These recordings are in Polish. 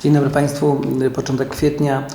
Dzień dobry Państwu. Początek kwietnia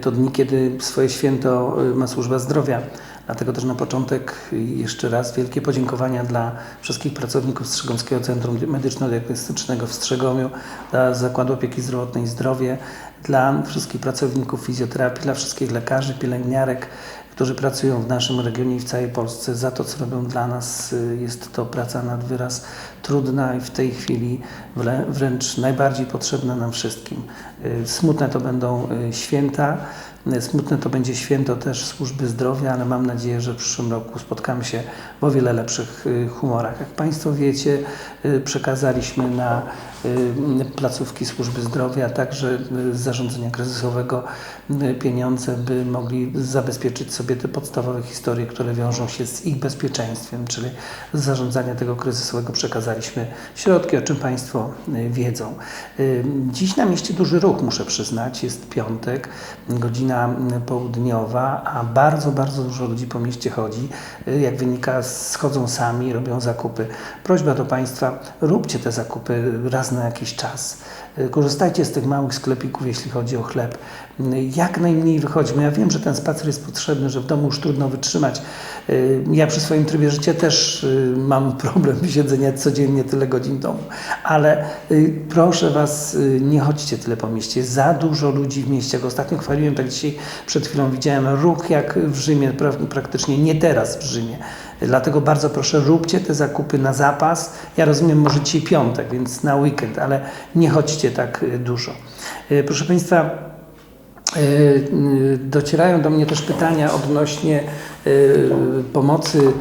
to dni, kiedy swoje święto ma służba zdrowia. Dlatego też na początek jeszcze raz wielkie podziękowania dla wszystkich pracowników Strzegomskiego Centrum Medyczno-Diagnostycznego w Strzegomiu, dla Zakładu Opieki Zdrowotnej Zdrowie, dla wszystkich pracowników fizjoterapii, dla wszystkich lekarzy, pielęgniarek, którzy pracują w naszym regionie i w całej Polsce za to, co robią dla nas. Y, Jest to praca nad wyraz trudna i w tej chwili wrę- wręcz najbardziej potrzebna nam wszystkim. Y, Smutne to będą y, święta. Smutne to będzie święto też służby zdrowia, ale mam nadzieję, że w przyszłym roku spotkamy się w o wiele lepszych y, humorach. Jak Państwo wiecie, y, przekazaliśmy na placówki służby zdrowia, także y, zarządzania kryzysowego y, pieniądze, by mogli zabezpieczyć sobie te podstawowe historie, które wiążą się z ich bezpieczeństwem, czyli z zarządzania tego kryzysowego przekazaliśmy środki, o czym Państwo y, wiedzą. Y, Dziś na mieście duży ruch, muszę przyznać, jest piątek, godzina y, południowa, a bardzo, bardzo dużo ludzi po mieście chodzi. Y, Jak wynika, schodzą sami, robią zakupy. Prośba do Państwa, róbcie te zakupy raz na jakiś czas. Y, Korzystajcie z tych małych sklepików, jeśli chodzi o chleb. Y, Jak najmniej wychodźmy. Ja wiem, że ten spacer jest potrzebny, że w domu już trudno wytrzymać. Y, Ja przy swoim trybie życia też mam problem siedzenia codziennie tyle godzin w domu. Ale proszę Was, nie chodźcie tyle po mieście. Za dużo ludzi w mieście. Ostatnio chwaliłem, tak dzisiaj przed chwilą widziałem ruch jak w Rzymie, pra- praktycznie nie teraz w Rzymie. Dlatego bardzo proszę, róbcie te zakupy na zapas. Ja rozumiem, może dzisiaj piątek, więc na weekend, ale nie chodźcie tak y, dużo. Y, Proszę Państwa, y, docierają do mnie też pytania odnośnie pomocy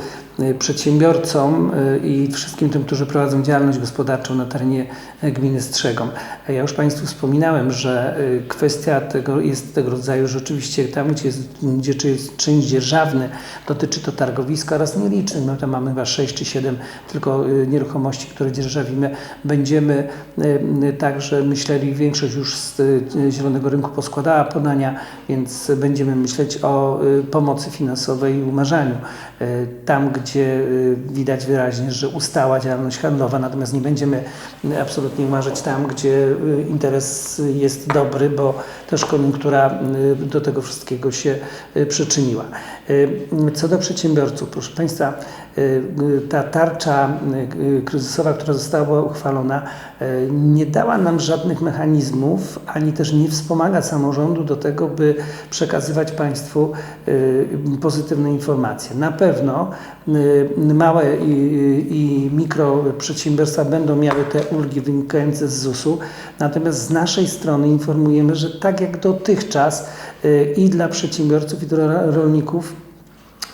przedsiębiorcom y, i wszystkim tym, którzy prowadzą działalność gospodarczą na terenie y, gminy Strzegom. Ja już Państwu wspominałem, że y, kwestia tego jest tego rodzaju rzeczywiście tam, gdzie jest, gdzie jest czynsz dzierżawny, dotyczy to targowiska oraz nielicznych. No tam mamy chyba 6 czy 7 tylko y, nieruchomości, które dzierżawimy. Będziemy y, y, także myśleli, większość już z y, Zielonego Rynku poskładała podania, więc będziemy myśleć o y, pomocy finansowej i umarzaniu. Y, Tam, gdzie y, widać wyraźnie, że ustała działalność handlowa, natomiast nie będziemy y, absolutnie umarzać tam, gdzie y, interes jest dobry, bo też koniunktura do tego wszystkiego się przyczyniła. Co do przedsiębiorców, proszę Państwa, ta tarcza y, y, kryzysowa, która została uchwalona, y, nie dała nam żadnych mechanizmów, ani też nie wspomaga samorządu do tego, by przekazywać Państwu y, pozytywne informacje. Na pewno y, małe i, i mikroprzedsiębiorstwa będą miały te ulgi wynikające z ZUS-u, natomiast z naszej strony informujemy, że tak jak dotychczas y, i dla przedsiębiorców, i dla rolników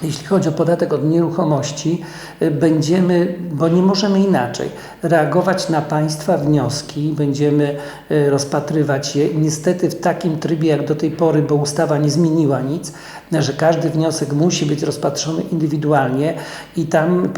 jeśli chodzi o podatek od nieruchomości, y, będziemy, bo nie możemy inaczej, reagować na Państwa wnioski, będziemy y, rozpatrywać je. Niestety w takim trybie jak do tej pory, bo ustawa nie zmieniła nic, że każdy wniosek musi być rozpatrzony indywidualnie i tam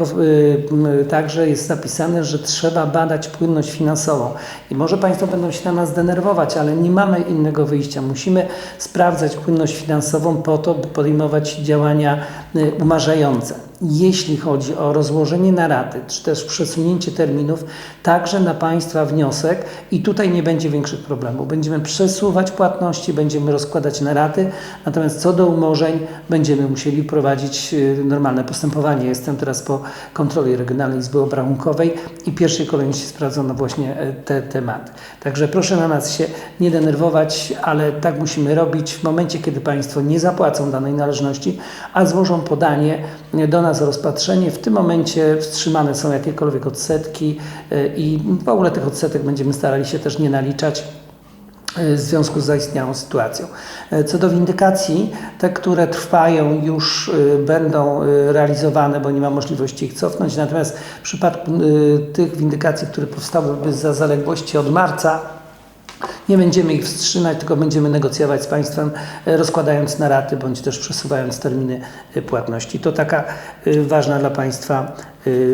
y, także jest zapisane, że trzeba badać płynność finansową. I może Państwo będą się na nas denerwować, ale nie mamy innego wyjścia. Musimy sprawdzać płynność finansową po to, by podejmować działania umarzające. Jeśli chodzi o rozłożenie na raty, czy też przesunięcie terminów, także na Państwa wniosek i tutaj nie będzie większych problemów. Będziemy przesuwać płatności, będziemy rozkładać na raty, natomiast co do umorzeń będziemy musieli prowadzić y, normalne postępowanie. Jestem teraz po kontroli Regionalnej Izby Obrachunkowej i pierwszej kolejności sprawdzono właśnie e, te tematy. Także proszę na nas się nie denerwować, ale tak musimy robić w momencie, kiedy Państwo nie zapłacą danej należności, a złożą podanie do nas rozpatrzenie. W tym momencie wstrzymane są jakiekolwiek odsetki e, i w ogóle tych odsetek będziemy starali się też nie naliczać w związku z zaistniałą sytuacją. E, Co do windykacji, te, które trwają, już będą realizowane, bo nie ma możliwości ich cofnąć. Natomiast w przypadku tych windykacji, które powstałyby za zaległości od marca, nie będziemy ich wstrzymać, tylko będziemy negocjować z Państwem, e, rozkładając na raty bądź też przesuwając terminy e, płatności. To taka e, ważna dla Państwa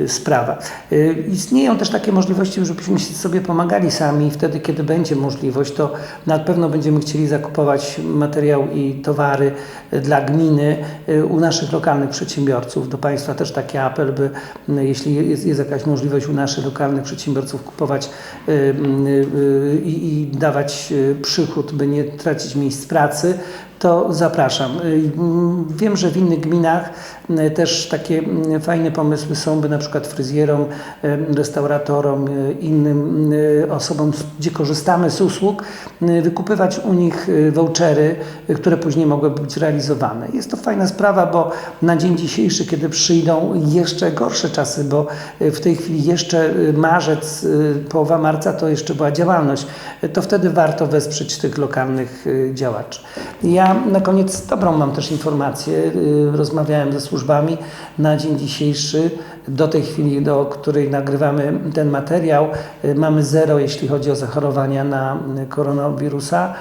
sprawa. Y, Istnieją też takie możliwości, żebyśmy sobie pomagali sami. Wtedy, kiedy będzie możliwość, to na pewno będziemy chcieli zakupować materiał i towary y, dla gminy y, u naszych lokalnych przedsiębiorców. Do Państwa też taki apel, by y, jeśli jest, jest jakaś możliwość u naszych lokalnych przedsiębiorców kupować y, y, y, i i dawać y, przychód, by nie tracić miejsc pracy, to zapraszam. Y, mm, Wiem, że w innych gminach y, też takie mm, fajne pomysły są, by na przykład fryzjerom, y, restauratorom, y, innym y, osobom, gdzie korzystamy z usług, y, wykupywać u nich y, vouchery, y, które później mogłyby być realizowane. Jest to fajna sprawa, bo na dzień dzisiejszy, kiedy przyjdą jeszcze gorsze czasy, bo y, w tej chwili jeszcze y, marzec, y, połowa marca to jeszcze była działalność, y, to wtedy warto wesprzeć tych lokalnych y, działaczy. Ja na koniec dobrą mam też informację. y, Rozmawiałem ze służbami na dzień dzisiejszy. Do tej chwili, do której nagrywamy ten materiał, y, mamy zero, jeśli chodzi o zachorowania na koronawirusa.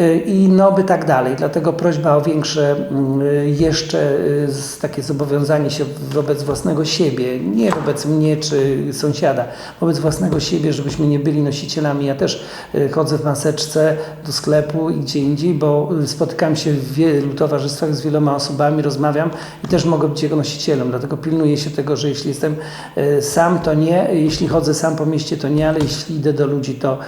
Y, I no by tak dalej. Dlatego prośba o większe mm, jeszcze y, takie zobowiązanie się wobec własnego siebie, nie wobec mnie czy sąsiada, wobec własnego siebie, żebyśmy nie byli nosicielami. Ja też y, chodzę w maseczce do sklepu i gdzie indziej, bo spotykam się w wielu towarzystwach z wieloma osobami, rozmawiam i też mogę być jego nosicielem. Dlatego pilnuję się tego, że jeśli jestem sam, to nie, jeśli chodzę sam po mieście, to nie, ale jeśli idę do ludzi, to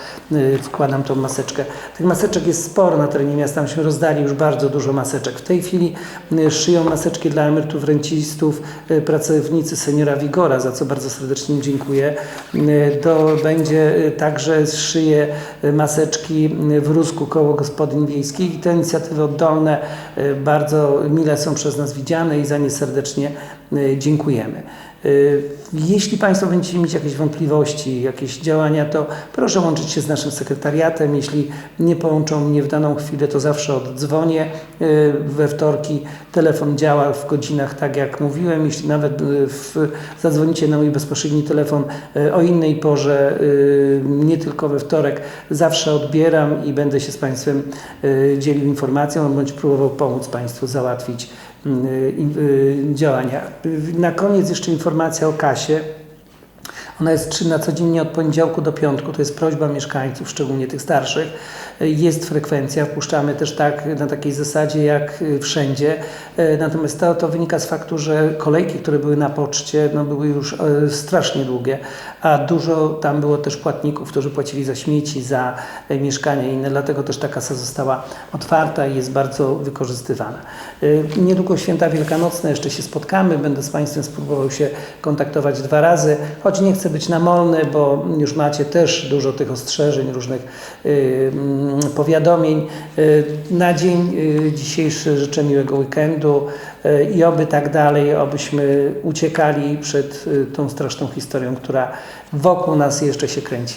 wkładam tą maseczkę. Tych maseczek jest sporo na terenie miasta, myśmy rozdali już bardzo dużo maseczek. W tej chwili y, szyją maseczki dla emerytów, rencistów, y, pracownicy seniora Wigora, za co bardzo serdecznie dziękuję. Y, To będzie także szyje y, maseczki w Rusku koło gospodyń wiejskich i te inicjatywy oddolne bardzo mile są przez nas widziane i za nie serdecznie dziękujemy. Y, Jeśli Państwo będziecie mieć jakieś wątpliwości, jakieś działania, to proszę łączyć się z naszym sekretariatem. Jeśli nie połączą mnie w daną chwilę, to zawsze oddzwonię. Y, We wtorki telefon działa w godzinach, tak jak mówiłem. Jeśli nawet y, w, zadzwonicie na mój bezpośredni telefon o innej porze, nie tylko we wtorek, zawsze odbieram i będę się z Państwem dzielił informacją bądź próbował pomóc Państwu załatwić działania. Y, Na koniec jeszcze informacja o kasie. Ona jest czynna codziennie od poniedziałku do piątku. To jest prośba mieszkańców, szczególnie tych starszych. Jest frekwencja, wpuszczamy też tak na takiej zasadzie jak y, wszędzie. E, Natomiast to, to wynika z faktu, że kolejki, które były na poczcie, no, były już e, strasznie długie, a dużo tam było też płatników, którzy płacili za śmieci, za e, mieszkania i inne. Dlatego też ta kasa została otwarta i jest bardzo wykorzystywana. Niedługo święta wielkanocne, jeszcze się spotkamy. Będę z Państwem spróbował się kontaktować dwa razy, choć nie chcę być namolny, bo już macie też dużo tych ostrzeżeń, różnych y, mm, powiadomień. Y, na dzień y, dzisiejszy życzę miłego weekendu i oby tak dalej, obyśmy uciekali przed tą straszną historią, która wokół nas jeszcze się kręci.